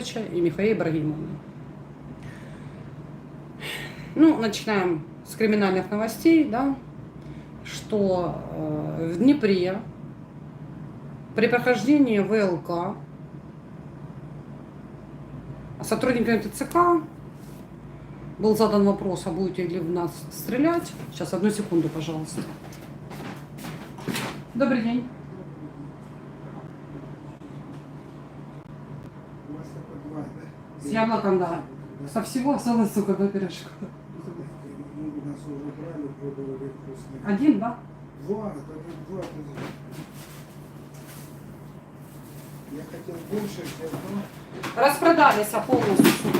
Васильевича и Михаила Ибрагимовны. Ну, начинаем с криминальных новостей, да, что э, в Днепре при прохождении ВЛК сотрудниками ТЦК был задан вопрос, а будете ли в нас стрелять. Сейчас, одну секунду, пожалуйста. Добрый день. У вас такой два, да? С яблоком, да. Со всего осталось, сука, до пирожка. Нас уже брали, пробовали вкусные. Один, да? Два, это два. Я хотел больше, взять, но... Распродались а полностью. сука.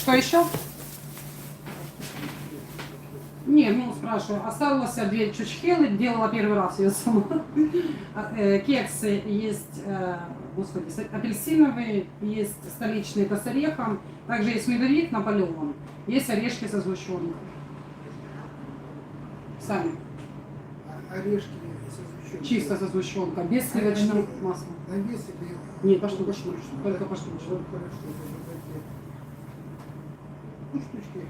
Что еще? Не, ну спрашиваю. Осталось две чучхелы, делала первый раз ее сама. А, э, Кексы есть, э, господи, апельсиновые, есть столичные это с орехом, также есть медовик Наполеон, есть орешки со сгущенкой. Сами. А Орешки со сгущенкой. Чисто со сгущенкой, без А сливочного они масла. На вес или... Нет, поштучно. Только поштучно. Ну, штучки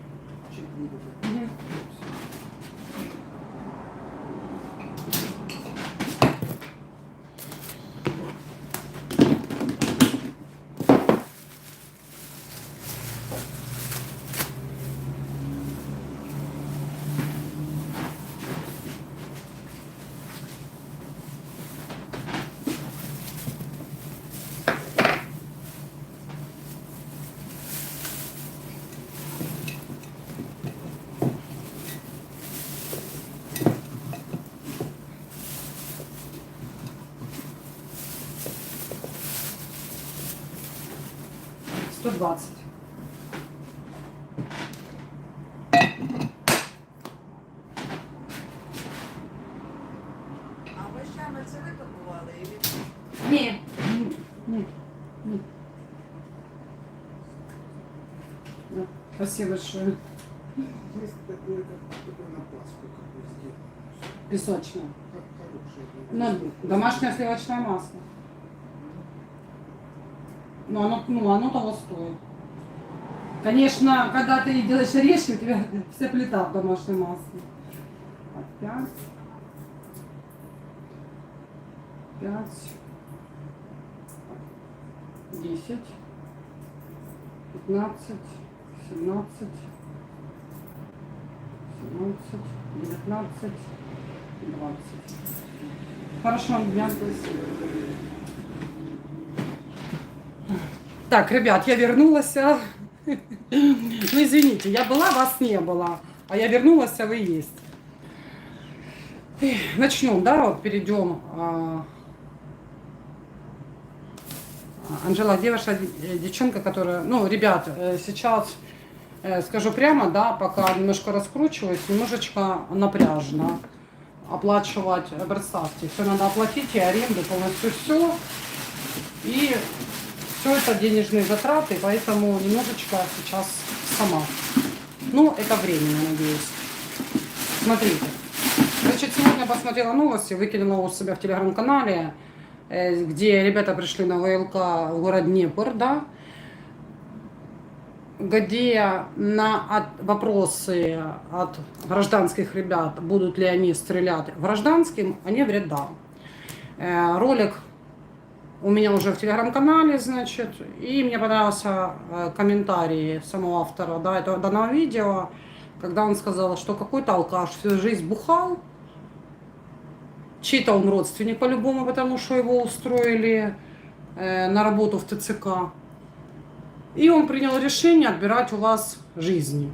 четыре. да. Мгм. Сто двадцать. А ви ще на це викопували і від Ні. Ні. Ні. Да, Спасибо большое. Есть такое, как такое на Пасху, как бы сделано. Песочное. Как хорошее. Ну, домашнее сливочное масло. Ну, оно, ну, оно того стоит. Конечно, когда ты делаешь орешки, у тебя вся плита в домашнем масле. Опять. Пять. Десять. Пятнадцать. Семнадцать. Семнадцать. Девятнадцать. Двадцать. Хорошо, дня. Так, ребят, я вернулась. а. Ну, извините, я была, вас не было. А я вернулась, а вы есть. Начнем, да, вот перейдем. а. Анжела, девушка, э, девчонка, которая, ну, ребят, э, сейчас э, скажу прямо, да, пока немножко раскручиваюсь, немножечко напряжно оплачивать, представьте, все надо оплатить, и аренду, полностью все. И все это денежные затраты, поэтому немножечко сейчас сама. Ну, это временно, надеюсь. Смотрите. Значит, сегодня посмотрела новости, выкинула у себя в телеграм-канале, э, где ребята пришли на ВЛК в город Днепр, да, где на от- вопросы от гражданских ребят, будут ли они стрелять гражданским, они говорят да. Э, Ролик у меня уже в телеграм-канале, значит, и мне понравился э, комментарий самого автора да, этого данного видео, когда он сказал, что какой-то алкаш всю жизнь бухал, чей-то он родственник по-любому, потому что его устроили э, на работу в ТЦК. И он принял решение отбирать у вас жизни.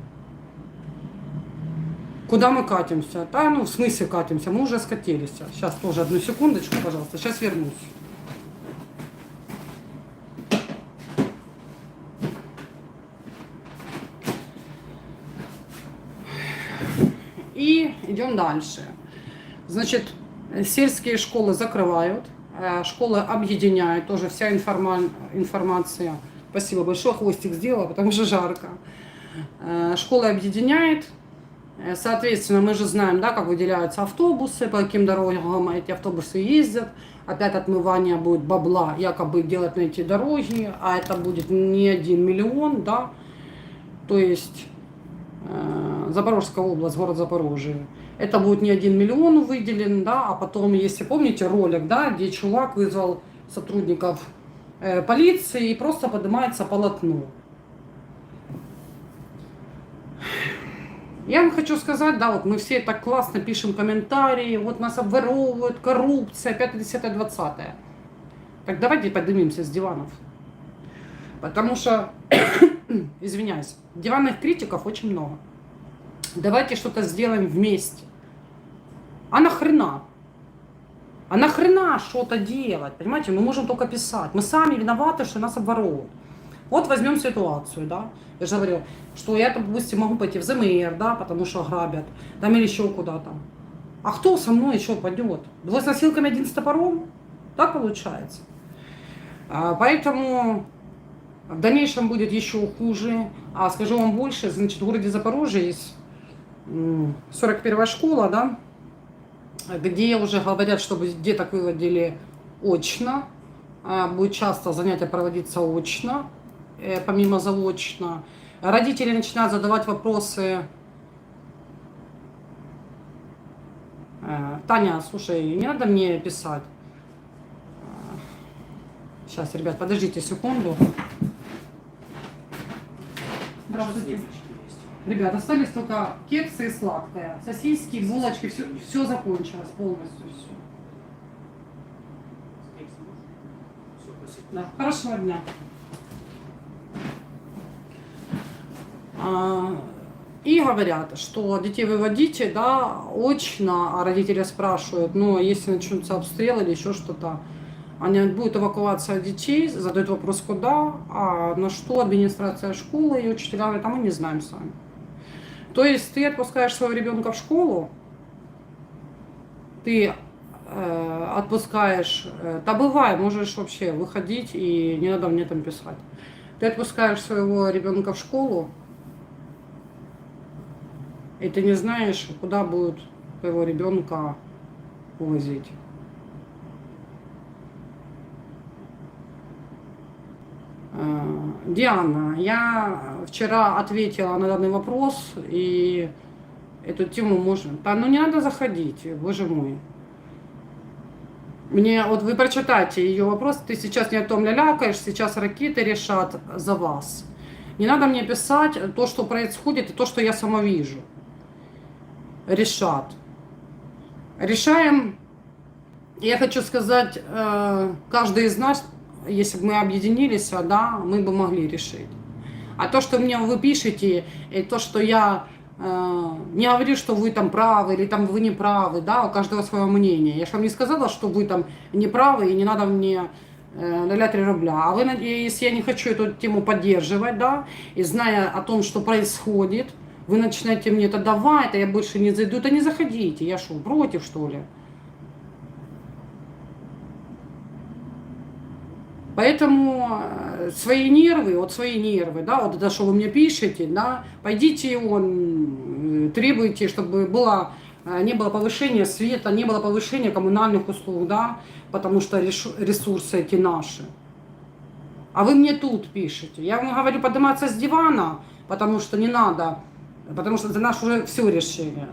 Куда мы катимся? Да, ну, в смысле катимся? Мы уже скатились. Сейчас тоже одну секундочку, пожалуйста. Сейчас вернусь. И идем дальше. Значит, сельские школы закрывают, э, школы объединяют, тоже вся информа- информация. Спасибо большое, хвостик сделала, потому что жарко. Э, Школы объединяет, Э, Соответственно, мы же знаем, да, как выделяются автобусы, по каким дорогам эти автобусы ездят. Опять отмывание будет бабла якобы делать на эти дороги, а это будет не один миллион, да. То есть Запорожская область, город Запорожье. Это будет не один миллион выделен, да, а потом, если помните ролик, да, где чувак вызвал сотрудников э, полиции и просто поднимается полотно. Я вам хочу сказать, да, вот мы все так классно пишем комментарии, вот нас обворовывают, коррупция, 5, 10, 20. Так давайте поднимемся с диванов. Потому что, извиняюсь, диванных критиков очень много. Давайте что-то сделаем вместе. А нахрена? А нахрена что-то делать? Понимаете, мы можем только писать. Мы сами виноваты, что нас обворовывают. Вот возьмем ситуацию, да. Я же говорю, что я, допустим, могу пойти в ЗМР, да, потому что грабят, там или еще куда-то. А кто со мной еще пойдет? Двое с носилками, один с топором? Так получается. А, поэтому в дальнейшем будет еще хуже. А скажу вам больше, значит, в городе Запорожье есть 41 школа, да, где уже говорят, чтобы деток выводили очно, а, будет часто занятия проводиться очно, э, помимо заочно. Родители начинают задавать вопросы. Э, Таня, слушай, не надо мне писать. Сейчас, ребят, подождите секунду. Здравствуйте. Ребят, остались только кексы и сладкое. Сосиски, булочки, все, все закончилось полностью. Все. Да. Хорошего дня. А, И говорят, что детей выводите, да, очно, а родители спрашивают, ну, а если начнутся обстрелы или еще что-то, они будет эвакуация детей, задают вопрос, куда, а на что администрация школы и учителя говорят, а мы не знаем сами. То есть ты отпускаешь своего ребенка в школу, ты э, отпускаешь, э, да бывай, можешь вообще выходить и не надо мне там писать. Ты отпускаешь своего ребенка в школу, и ты не знаешь, куда будут твоего ребенка увозить. Диана, я вчера ответила на данный вопрос, и эту тему можно... Да, ну не надо заходить, боже мой. Мне, вот вы прочитайте ее вопрос, ты сейчас не о том лялякаешь, сейчас ракеты решат за вас. Не надо мне писать то, что происходит, и то, что я сама вижу. Решат. Решаем, я хочу сказать, э, каждый из нас, если бы мы объединились, да, мы бы могли решить. А то, что мне вы пишете, и то, что я э, не говорю, что вы там правы или там вы не правы, да, у каждого свое мнение. Я же вам не сказала, что вы там не правы и не надо мне э, ля 3 рубля. А вы, если я не хочу эту тему поддерживать, да, и зная о том, что происходит, вы начинаете мне это давать, а я больше не зайду, то не заходите. Я что, против, что ли? Поэтому э, свои нервы, вот свои нервы, да, вот это, что вы мне пишете, да, пойдите он, э, требуйте, чтобы было, э, не было повышения света, не было повышения коммунальных услуг, да, потому что ресурсы эти наши. А вы мне тут пишете. Я вам говорю подниматься с дивана, потому что не надо, потому что за наше уже все решение.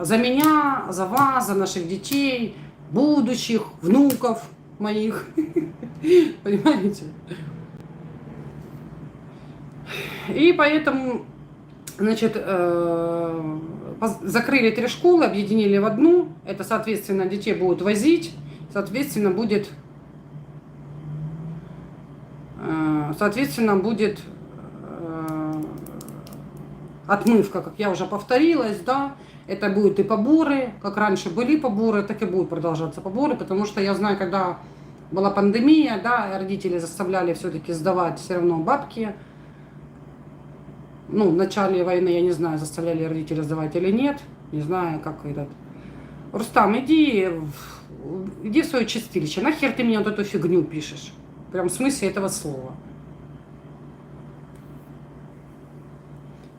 За меня, за вас, за наших детей, будущих, внуков моих. Понимаете? И поэтому, значит, э, закрыли три школы, объединили в одну. Это, соответственно, детей будут возить, соответственно, будет, э, соответственно, будет э, отмывка, как я уже повторилась, да. Это будут и поборы, как раньше были поборы, так и будут продолжаться поборы, потому что я знаю, когда была пандемия, да, родители заставляли все-таки сдавать все равно бабки. Ну, в начале войны, я не знаю, заставляли родители сдавать или нет. Не знаю, как этот. Рустам, иди, иди в свое чистилище. Нахер ты мне вот эту фигню пишешь? Прям в смысле этого слова.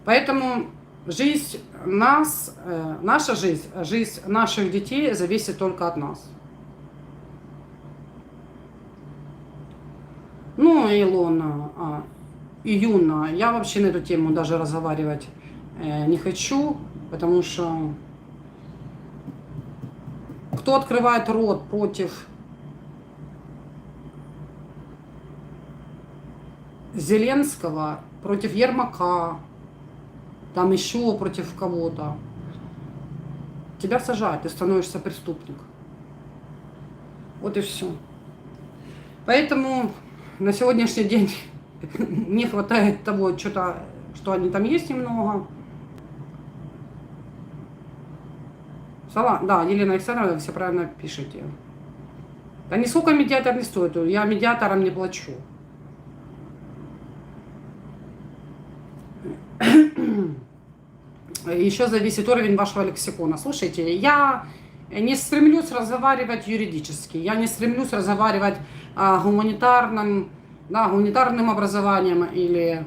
Поэтому жизнь нас, э, наша жизнь, жизнь наших детей зависит только от нас. Ну, Илона а, и Юна, я вообще на эту тему даже разговаривать э, не хочу, потому что кто открывает рот против Зеленского, против Ермака, там еще против кого-то, тебя сажают, ты становишься преступник. Вот и все. Поэтому на сегодняшний день не хватает того, что-то, что они там есть немного. Сала, да, Елена Александровна, все правильно пишете. Да нисколько медиатор не стоит, я медиаторам не плачу. Еще зависит уровень вашего лексикона. Слушайте, я не стремлюсь разговаривать юридически, я не стремлюсь разговаривать а, гуманитарным, да, гуманитарным образованием или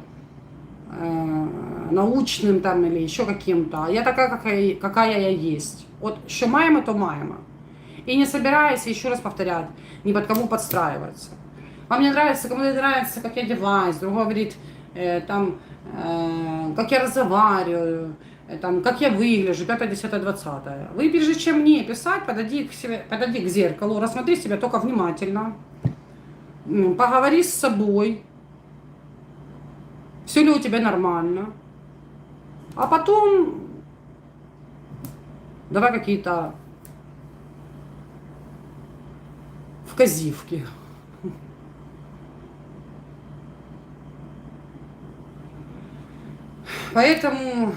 э, научным там или еще каким-то. Я такая, какая, какая я есть. Вот что маємо, то маємо. И не собираюсь, еще раз повторять, ни под кому подстраиваться. Вам не нравится, кому не нравится, как я одеваюсь, другой говорит, э, там, э, как я разговариваю, э, там, как я выгляжу, 5, 10, 20. Вы, прежде чем мне писать, подойди к, себе, подойди к зеркалу, рассмотри себя только внимательно, поговори с собой, все ли у тебя нормально, а потом давай какие-то вказивки. Поэтому,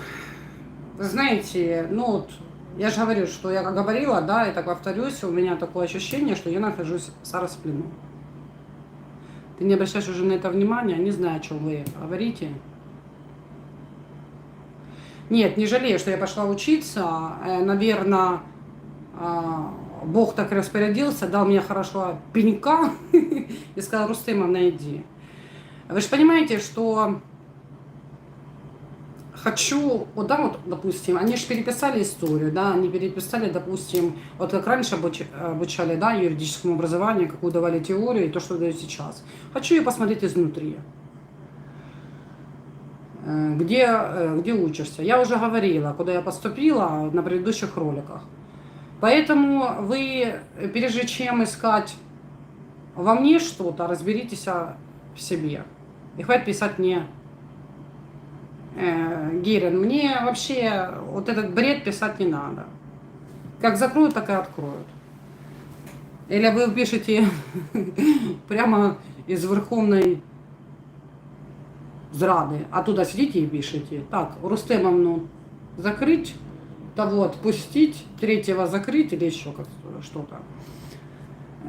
вы знаете, ну вот, я же говорю, что я как говорила, да, и так повторюсь, у меня такое ощущение, что я нахожусь зараз в. Ты не обращаешь уже на это внимания, не знаю, о чем вы говорите. Нет, не жалею, что я пошла учиться. Наверное, Бог так распорядился, дал мне хорошо пенька и сказал, Рустемовна, иди. Вы же понимаете, что хочу, вот да, вот, допустим, они же переписали историю, да, они переписали, допустим, вот как раньше обуч- обучали, да, юридическому образованию, какую давали теорию, и то, что дают сейчас. Хочу ее посмотреть изнутри. Э, Где, э, где учишься? Я уже говорила, куда я поступила на предыдущих роликах. Поэтому вы, прежде чем искать во мне что-то, разберитесь в себе. И хватит писать мне э, Герин, мне вообще вот этот бред писать не надо. Как закроют, так и откроют. Или вы пишете прямо из Верховной зрады, а туда сидите и пишете. Так, Рустемовну закрыть, того отпустить, третьего закрыть или еще что-то.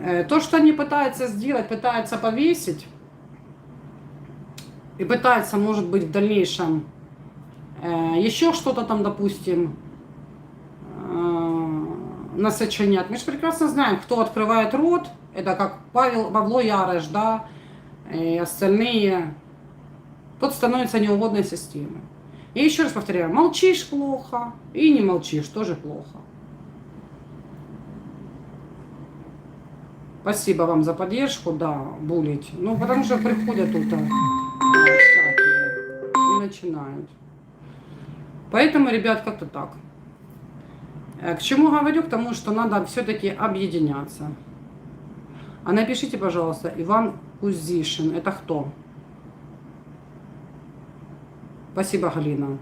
Э, То, что они пытаются сделать, пытаются повесить, и пытается, может быть, в дальнейшем э, еще что-то там, допустим, э, насочинять. Мы же прекрасно знаем, кто открывает рот, это как Павел, Павло Ярыш, да, и остальные, тот становится неугодной системой. И еще раз повторяю, молчишь плохо и не молчишь, тоже плохо. Спасибо вам за поддержку, да, булить. Ну, потому что приходят и начинают. Поэтому, ребят, как-то так. Э, К чему говорю? К тому, что надо все-таки объединяться. А напишите, пожалуйста, Иван Кузишин. Это кто? Спасибо, Галина.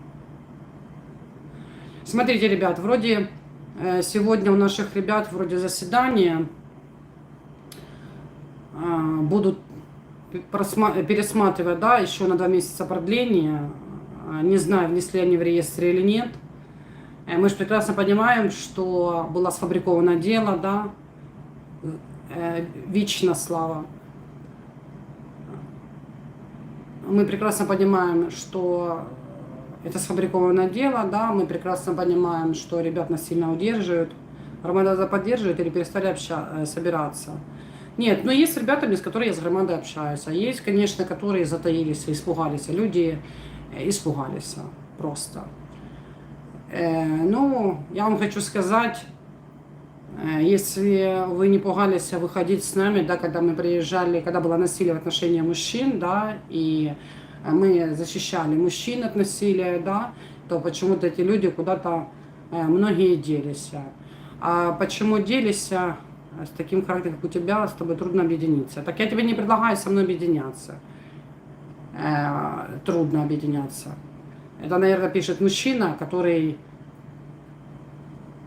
Смотрите, ребят, вроде э, сегодня у наших ребят вроде заседание. Э, Будут пересматривать, да, еще на два месяца продление. Э, Не знаю, внесли они в реестре или нет. Э, Мы же прекрасно понимаем, что было сфабриковано дело, да, э, Вічна слава. Мы прекрасно понимаем, что это сфабрикованное дело, да, мы прекрасно понимаем, что ребят насильно удерживают. Громада поддерживает или перестали обща- э, собираться. Нет, но есть ребятами, с которыми я с громадой общаюсь. А есть, конечно, которые затаились, испугались. Люди э, испугались просто. Э, ну, я вам хочу сказать, э, если вы не пугались выходить с нами, да, когда мы приезжали, когда было насилие в отношении мужчин, да, и мы защищали мужчин от насилия, да, то почему-то эти люди куда-то многие делись. А почему делись с таким характером, как у тебя, с тобой трудно объединиться? Так я тебе не предлагаю со мной объединяться. Э, трудно объединяться. Это, наверное, пишет мужчина, который...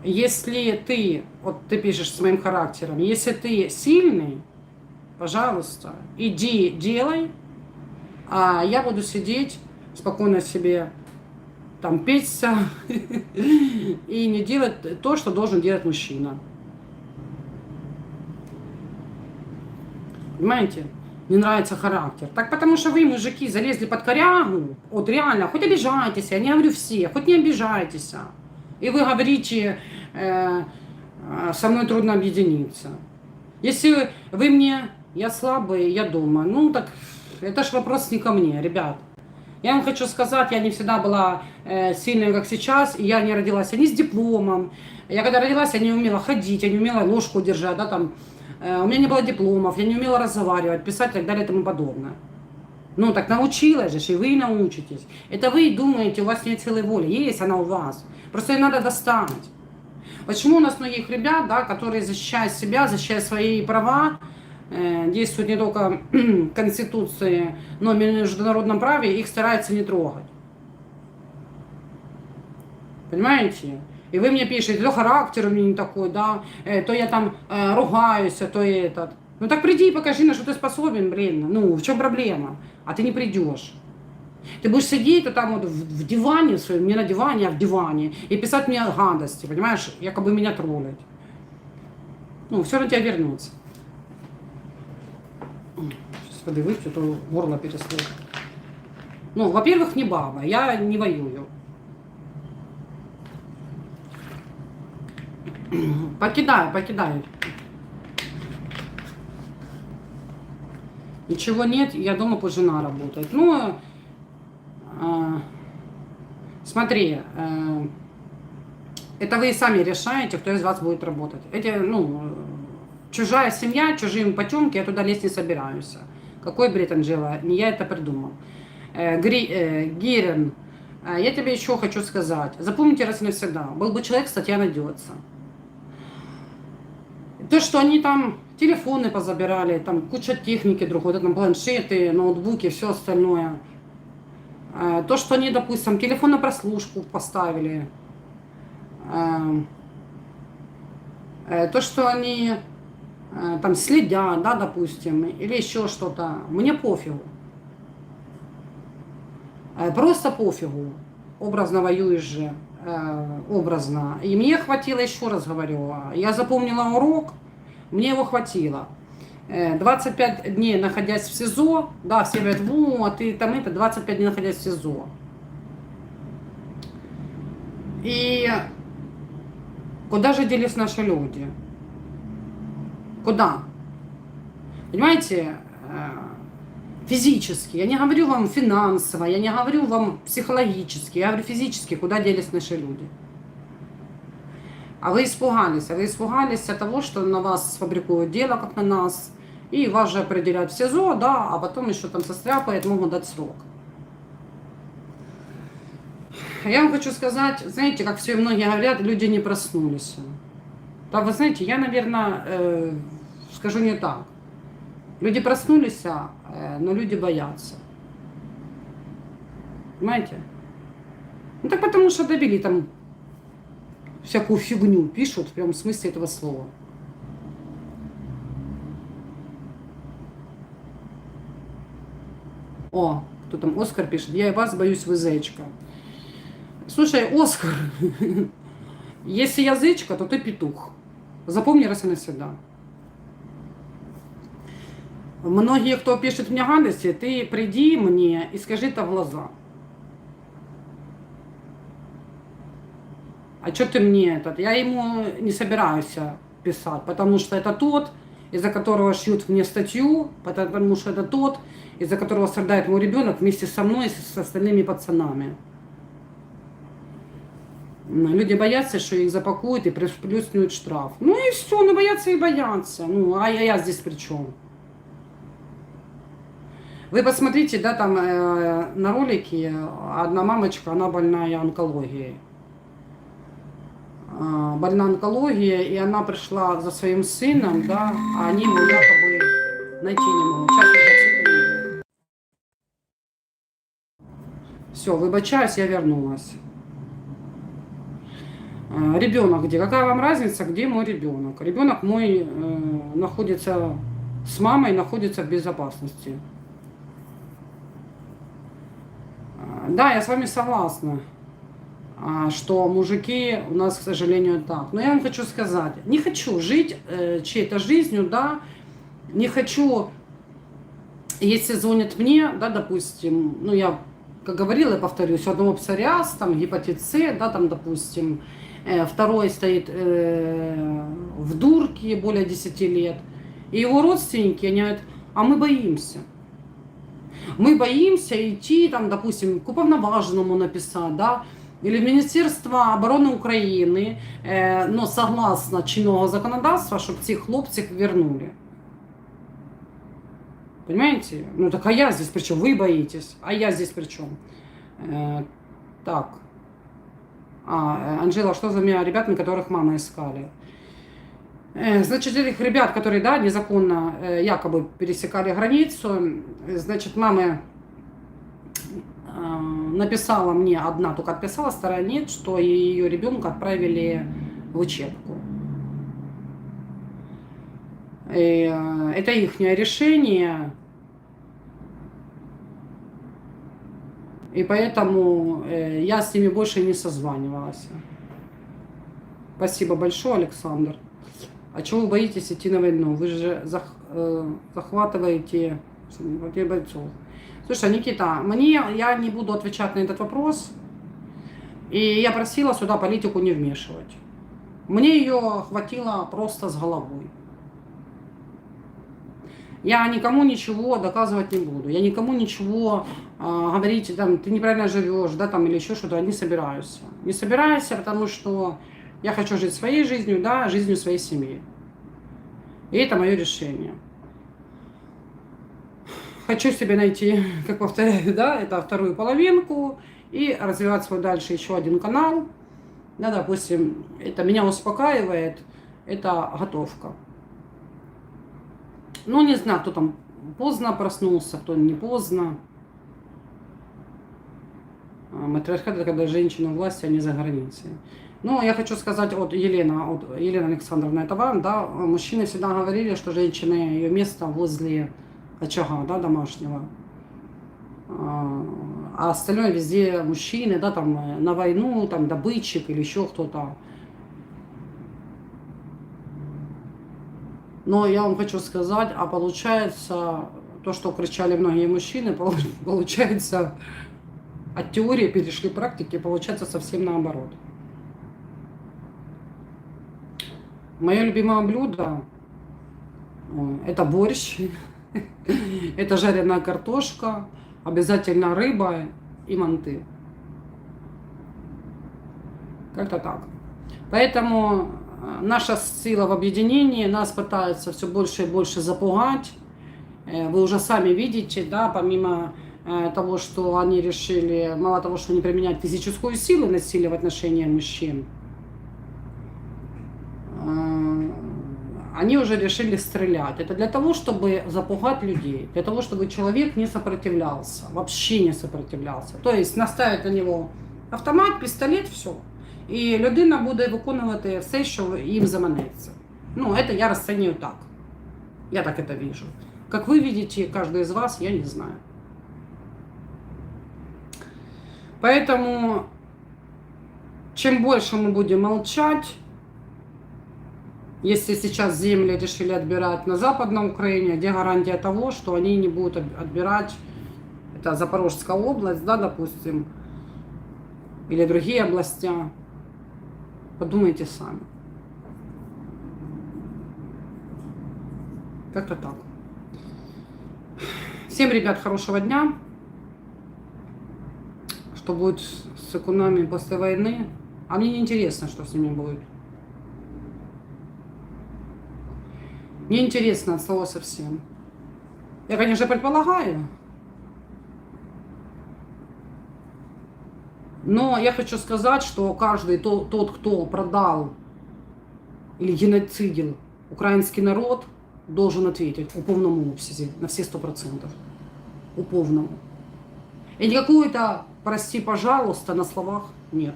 Если ты, вот ты пишешь с моим характером, если ты сильный, пожалуйста, иди делай, а я буду сидеть спокойно себе там печься и не делать то, что должен делать мужчина. Понимаете? Не нравится характер. Так потому что вы, мужики, залезли под корягу. Вот реально, хоть обижайтесь, я не говорю все, хоть не обижайтесь. И вы говорите, э, э, со мной трудно объединиться. Если вы мне, я слабый, я дома, ну так это ж вопрос не ко мне, ребят. Я вам хочу сказать, я не всегда была э, сильной, как сейчас, и я не родилась ни с дипломом. Я когда родилась, я не умела ходить, я не умела ложку держать, да, там, у меня не было дипломов, я не умела разговаривать, писать и так далее и тому подобное. Ну, так научилась же, и вы научитесь. Это вы думаете, у вас нет силы воли. Есть она у вас. Просто ее надо достать. Почему у нас многих ребят, да, которые защищают себя, защищают свои права, э, действуют не только Конституции, но и международном праве, их стараются не трогать. Понимаете? И вы мне пишете, то характер у меня не такой, да, э, то я там э, ругаюсь, то и этот. Ну так приди и покажи, на что ты способен, блин. Ну, в чем проблема? А ты не придешь. Ты будешь сидеть вот там вот в, в диване своем, не на диване, а в диване, и писать мне гадости, понимаешь, якобы меня троллять. Ну, все на тебя вернется. Сейчас воды выпью, то горло пересло. Ну, во-первых, не баба, я не воюю. Покидаю, покидаю. Ничего нет, я дома, жена работает. Ну, э, смотри, э, это вы сами решаете, кто из вас будет работать. Эти, ну, чужая семья, чужие потемки, я туда лезть не собираюсь. Какой бред, Анжела? Не я это придумал. Э, Гри, э, Гирен, э, я тебе еще хочу сказать. Запомните раз и навсегда. Был бы человек, статья найдется. То, что они там телефоны позабирали, там куча техники другой, там планшеты, ноутбуки, все остальное. Э, То, что они, допустим, телефон на прослушку поставили. Э, э, То, что они там следят, да, допустим, или еще что-то, мне пофигу. Просто пофигу. Образно воюешь же, образно. И мне хватило, еще раз говорю, я запомнила урок, мне его хватило. Э, 25 дней находясь в СИЗО, да, все говорят, вот, ты там это, 25 дней находясь в СИЗО. И куда же делись наши люди? Куда? Понимаете, э, физически, я не говорю вам финансово, я не говорю вам психологически, я говорю физически, куда делись наши люди. А вы испугались, а вы испугались того, что на вас сфабрикуют дело, как на нас, и вас же определяют в СИЗО, да, а потом еще там состряпает, могут дать срок. Я вам хочу сказать, знаете, как все многие говорят, люди не проснулись. Да, вы знаете, я, наверное, э, скажу не так. Люди проснулись, э, но люди боятся. Понимаете? Ну так потому что довели там всякую фигню, пишут, в прям смысле этого слова. О, кто там, Оскар пишет, я и вас боюсь, вы зайчка. Слушай, Оскар, если я зайчка, то ты петух. Запомни раз и навсегда. Многие, кто пишет мне гадости, ты приди мне и скажи это в глаза. А что ты мне этот? Я ему не собираюсь писать, потому что это тот, из-за которого шьют мне статью, потому что это тот, из-за которого страдает мой ребенок вместе со мной и с остальными пацанами. Люди боятся, что их запакуют и приплюснут штраф. Ну и все, ну боятся и боятся. Ну, а я, я здесь при чем? Вы посмотрите, да, там э, на ролике одна мамочка, она больная онкологией. А, больна онкологией, и она пришла за своим сыном, да, а они его якобы найти не могут. Сейчас Все, выбачаюсь, я вернулась. А, Ребенок где? Какая вам разница, где мой ребенок? Ребенок мой э, находится с мамой, находится в безопасности. А, Да, я с вами согласна, а, что мужики у нас, к сожалению, так. Но я вам хочу сказать, не хочу жить э, чьей-то жизнью, да, не хочу, если звонят мне, да, допустим, ну я, как говорила, я повторюсь, у одного псориаз, там гепатит С, да, там, допустим, э, второй стоит э, в дурке более 10 лет, и его родственники, они говорят, а мы боимся. Мы боимся идти, там, допустим, к уповноваженому написать, да, или в Міністерство оборони України, е, ну, согласно чинного законодавства, щоб цих хлопців вернули. Понимаете? Ну так а я здесь при чем? Вы боитесь. А я здесь при чем? Э, так. А, э, Анжела, что за меня ребятами, которых мама искали? Э, Значит, этих ребят, которые, да, незаконно э, якобы пересекали границу, э, значит, мамы э, написала мне, одна только отписала, вторая нет, что ее ребенка отправили в учебку. И, это их решение. И поэтому я с ними больше не созванивалась. Спасибо большое, Александр. А чего вы боитесь идти на войну? Вы же зах- э, захватываете бойцов. Слушай, Никита, мне я не буду отвечать на этот вопрос. И я просила сюда политику не вмешивать. Мне ее хватило просто с головой. Я никому ничего доказывать не буду. Я никому ничего а, говорить, там, ты неправильно живешь, да, там, или еще что-то, не собираюсь. Не собираюсь, потому что я хочу жить своей жизнью, да, жизнью своей семьи. И это мое решение. Хочу себе найти, как повторяю, да, это вторую половинку и развивать свой дальше еще один канал. Да, допустим, это меня успокаивает, это готовка. Ну, не знаю, кто там поздно проснулся, кто не поздно. А, Матриархат, это когда женщины у власти, они за границей. Но я хочу сказать, вот Елена, вот Елена Александровна, это вам, да, мужчины всегда говорили, что женщины, ее место возле очага, да, домашнего. А а остальное везде мужчины, да, там э, на войну, там добытчик или еще кто-то. Но я вам хочу сказать, а получается, то, что кричали многие мужчины, полу- получается, от теории перешли к практике, получается совсем наоборот. Мое любимое блюдо э, это борщ, это жареная картошка, обязательно рыба и манты. Как-то так. Поэтому э, наша сила в объединении, нас пытаются все больше и больше запугать. Э, Вы уже сами видите, да, помимо того, что они решили, мало того, что не применять физическую силу насилия в отношении мужчин, э, они уже решили стрелять. Это для того, чтобы запугать людей, для того, чтобы человек не сопротивлялся, вообще не сопротивлялся. То есть наставить на него автомат, пістолет, все. І людина буде виконувати все, що їм заманеться. Ну, это я расцениваю так. Я так это вижу. Как вы видите, каждый из вас, я не знаю. Поэтому, чем больше мы будем молчать, если сейчас земли решили отбирать на Западной Украине, где гарантия того, что они не будут от- отбирать, это Запорожская область, да, допустим, или другие области, подумайте сами. Как-то так. Всем, ребят, хорошего дня. Что будет с экономией после войны, А мне не интересно, что с ними будет. Мне интересно от слова совсем. Я, конечно, предполагаю. Но я хочу сказать, что каждый то- тот, кто продал или геноцидил украинский народ, должен ответить у повному обсязі на все сто процентов. У повному. И не какую-то прости, пожалуйста, на словах нет.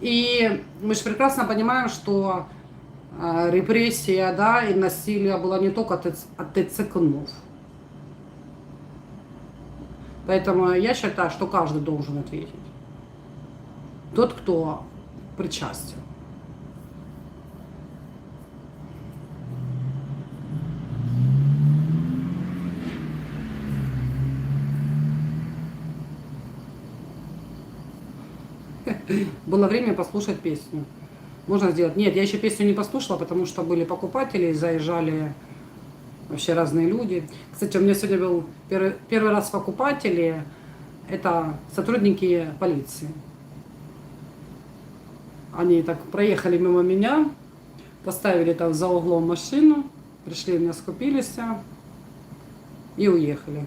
И мы же прекрасно понимаем, что репрессия, да, и насилие было не только от ТЦКНов. Поэтому я считаю, что каждый должен ответить. Тот, кто причастен. Было время послушать песню. Можно сделать. Нет, я еще песню не послушала, потому что были покупатели, заезжали вообще разные люди. Кстати, у меня сегодня был первый, первый раз покупатели. Это сотрудники полиции. Они так проехали мимо меня, поставили там за углом машину, пришли меня скупились и уехали.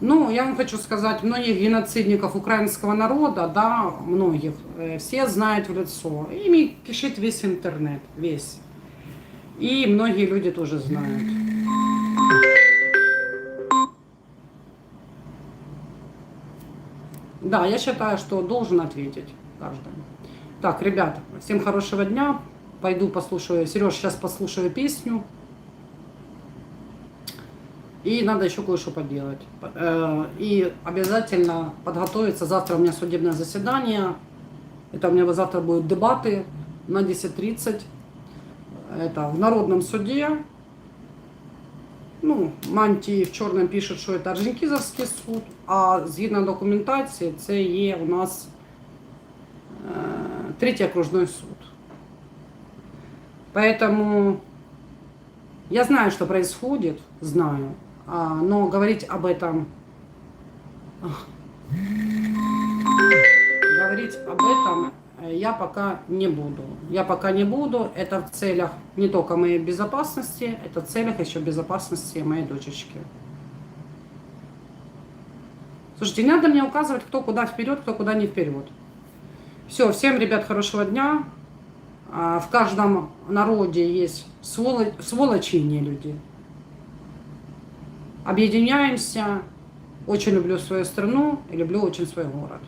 Ну, я вам хочу сказать, многих геноцидников украинского народа, да, многих, э, все знают в лицо. Ими кишит весь интернет, весь. И многие люди тоже знают. Да, я считаю, что должен ответить каждому. Так, ребята, всем хорошего дня. Пойду послушаю. Сереж, сейчас послушаю песню. И надо еще кое-что поделать. Э, И обязательно подготовиться. Завтра у меня судебное заседание. Это у меня завтра будут дебаты на 10.30. Это в Народном суде. Ну, Мантій в чорному пише, що це Орджонікізовський суд, а згідно документації, це є у нас е, третій окружной суд. Поэтому я знаю, что происходит, знаю, а, но говорить об этом... Говорить об этом э, я пока не буду. Я пока не буду. Это в целях не только моей безопасности, это в целях еще безопасности моей дочечки. Слушайте, не надо мне указывать, кто куда вперед, кто куда не вперед. Все, всем, ребят, хорошего дня. А, В каждом народе есть своло- сволочи и не люди. Объединяемся. Очень люблю свою страну и люблю очень свой город.